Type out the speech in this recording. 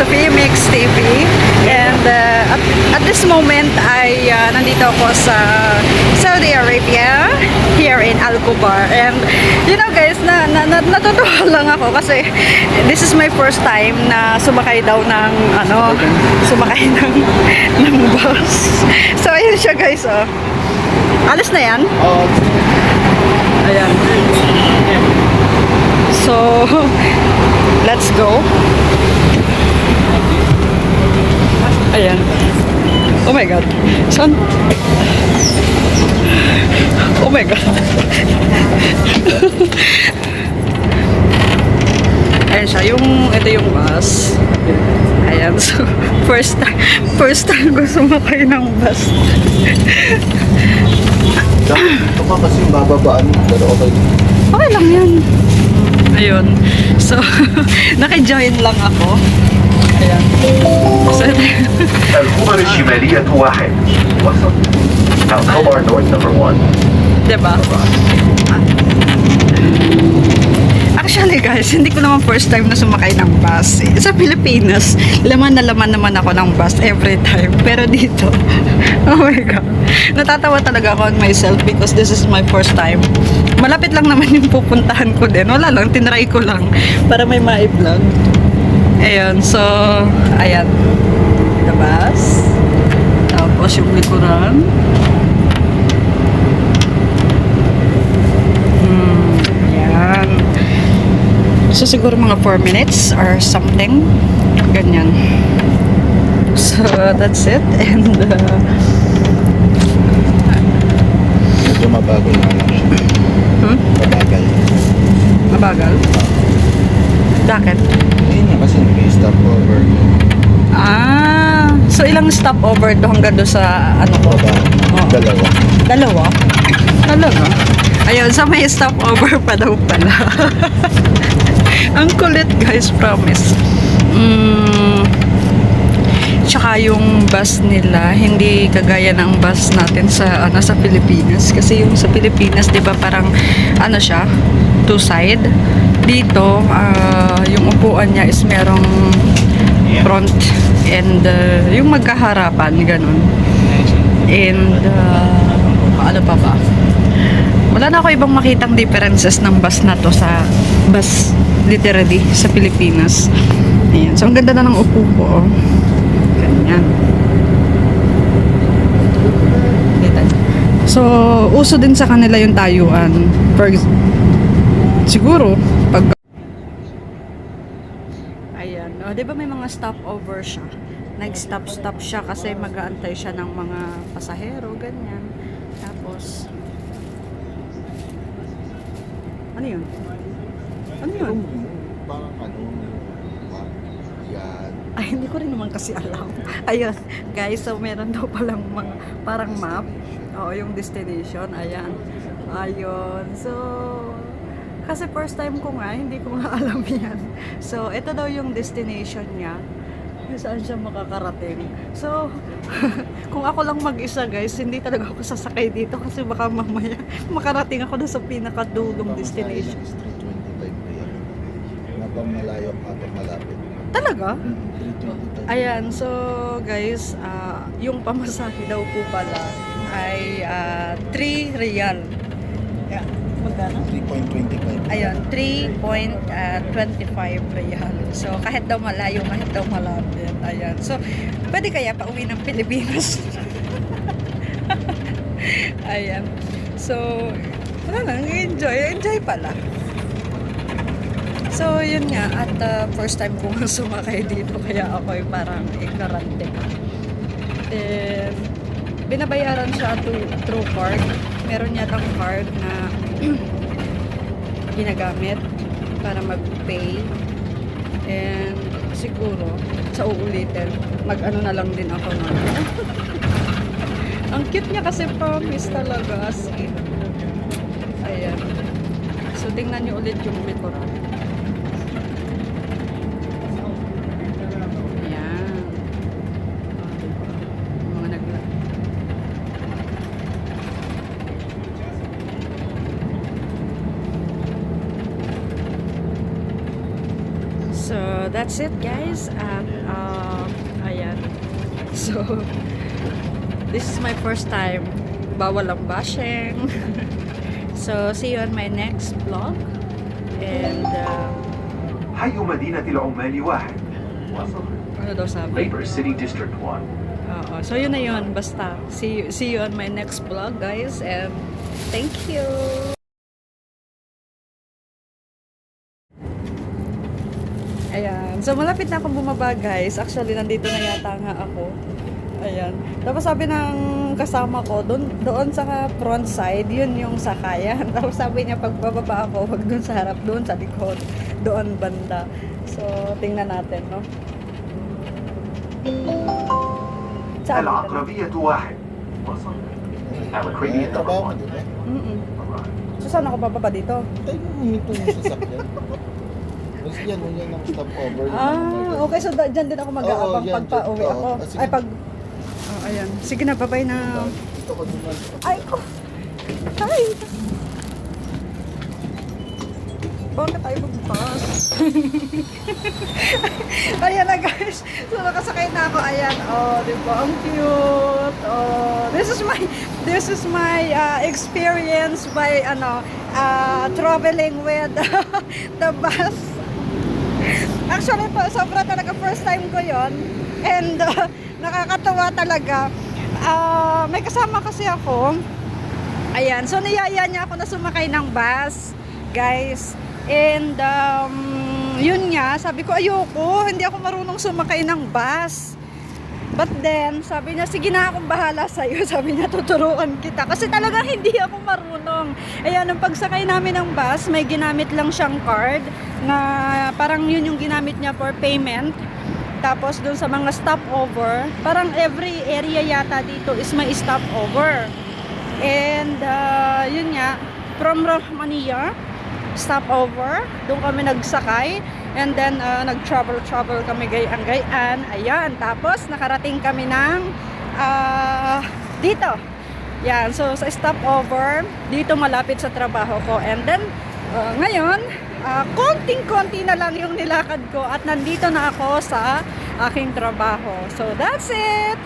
Sophia Mix TV. And uh, at, at this moment ay uh, nandito ako sa Saudi Arabia here in Al Kubar. And you know guys, na, na, na, natutuwa lang ako kasi this is my first time na sumakay daw ng ano, sumakay ng, ng bus. So ayun siya guys, oh. Alis na yan? Oo. Ayan. So, let's go. Ayan. Oh my God. Son. Oh my God. Ayan siya. Yung, ito yung bus. Ayan. So, first time, first time ko sumakay ng bus. Ito ka kasi bababaan pero okay. Okay lang yan. Ayun. So, naki-join lang ako. Ayan. So, الخبر الشمالية واحد وسط الخبر نورث نمبر 1 diba? Actually guys, hindi ko naman first time na sumakay ng bus. Sa Pilipinas, laman na laman naman ako ng bus every time. Pero dito, oh my God. Natatawa talaga ako on myself because this is my first time. Malapit lang naman yung pupuntahan ko din. Wala lang, tinry ko lang para may ma-vlog. Ayun, so, ayan. The bus. Tapos yung likuran. Hmm, yan. So, siguro mga 4 minutes or something. Ganyan. So, that's it. And, uh, Medyo mabagal na lang siya. hmm? Mabagal. Mabagal? Bakit? Ayun nga kasi nag-stop over. Ah, so ilang stopover do hanggang do sa ano ko? Oo. Dalawa. Dalawa? Talaga? Ayun, sa may stopover pa daw pala. Ang kulit guys, promise. Mm, tsaka yung bus nila, hindi kagaya ng bus natin sa ano sa Pilipinas. Kasi yung sa Pilipinas, di ba parang ano siya, two side. Dito, ah, yung upuan niya is merong front and uh, yung magkaharapan, ganun. And uh, ano pa ba? Wala na ako ibang makitang differences ng bus na to sa bus literally sa Pilipinas. Ayan. So, ang ganda na ng upo ko. oh. Ganyan. So, uso din sa kanila yung tayuan. For, siguro, pag Ayan. O, di ba may mga stopover siya? Nag-stop-stop siya kasi mag-aantay siya ng mga pasahero, ganyan. Tapos, ano yun? Ano yun? Parang ano, yan. Ay, hindi ko rin naman kasi alam. Ayun, guys, so meron daw palang mga, parang map. Oo, yung destination. Ayan. Ayun. So, kasi first time ko nga, hindi ko nga alam yan. So, ito daw yung destination niya. Kung Saan siya makakarating. So, kung ako lang mag-isa guys, hindi talaga ako sasakay dito kasi baka mamaya makarating ako na sa pinakadulong destination. Street 25 pa yan. Habang malayo, malapit. Talaga? Mm, 325. Ayan, so guys, ah, yung pamasahe daw po pala ay ah, 3 real. Yeah. Magkano? 3.25. Ayun, 3.25 real. So, kahit daw malayo, kahit daw malapit. Ayan. So, pwede kaya pa uwi ng Pilipinas? Ayan. So, wala lang, enjoy. Enjoy pala. So, yun nga. At uh, first time ko nga sumakay dito. Kaya ako ay parang ignorante. And, binabayaran siya to, through card. Meron yatang card na ginagamit para mag-pay. And, siguro, sa uulitin, mag-ano na lang din ako na. Ang cute niya kasi promise talaga as in. Ayan. So, tingnan niyo ulit yung likuran. Ayan. O, diba? Yung Mga nagla... So, that's it guys. At, uh, ayan. So, this is my first time. Bawal ang bashing. so, see you on my next vlog. And, uh, حي مدينة العمال واحد وصل ano daw sabi? Labor City District 1 Oo. So, yun na yun. Basta. See you, see you on my next vlog, guys. And, thank you! Ayan. So, malapit na akong bumaba, guys. Actually, nandito na yata nga ako. Ayan. Tapos sabi ng kasama ko, doon, doon sa front side, yun yung sakayan. Tapos sabi niya, pag bababa ako, wag doon sa harap, doon sa likod. Doon banda. So, tingnan natin, no? Saan? العقربية واحد وصل Alacrania number Trabaho mo, 1 di ba? Mm-mm. arrived. So, saan ako bababa dito? Tayo mo huminto yung sasakyan. Mas yan, yan ang stopover. Ah, okay. So, da- dyan din ako mag-aabang Oo, yan, pag pa-uwi dyan. ako. Oo, sige. Ay, pag... Oh, ayan. Sige na, babay na. Dito ko naman. Ay, ko. Hi. Bakit tayo magpas? ayan na guys. So nakasakay na ako. Ayan. Oh, di ba? Ang cute. Oh, this is my this is my uh, experience by ano uh, traveling with the bus. Actually po, sobra talaga first time ko yon And uh, nakakatawa talaga. Ah, may kasama kasi ako. Ayan, so niyaya niya ako na sumakay ng bus, guys. And um, yun nga, sabi ko ayoko, hindi ako marunong sumakay ng bus. But then, sabi niya, sige na akong bahala sa'yo. Sabi niya, tuturuan kita. Kasi talagang hindi ako marunong. Ayan, nung pagsakay namin ng bus, may ginamit lang siyang card na parang yun yung ginamit niya for payment. Tapos dun sa mga stopover, parang every area yata dito is may stopover. And uh, yun nga, from Rahmania, stopover, doon kami nagsakay. And then uh, nag-travel-travel kami gayaan-gayaan. Ayan, tapos nakarating kami ng ah, dito. Yan, so sa stopover, dito malapit sa trabaho ko. And then, uh, ngayon, ah, konting-konti na lang yung nilakad ko at nandito na ako sa aking trabaho. So that's it!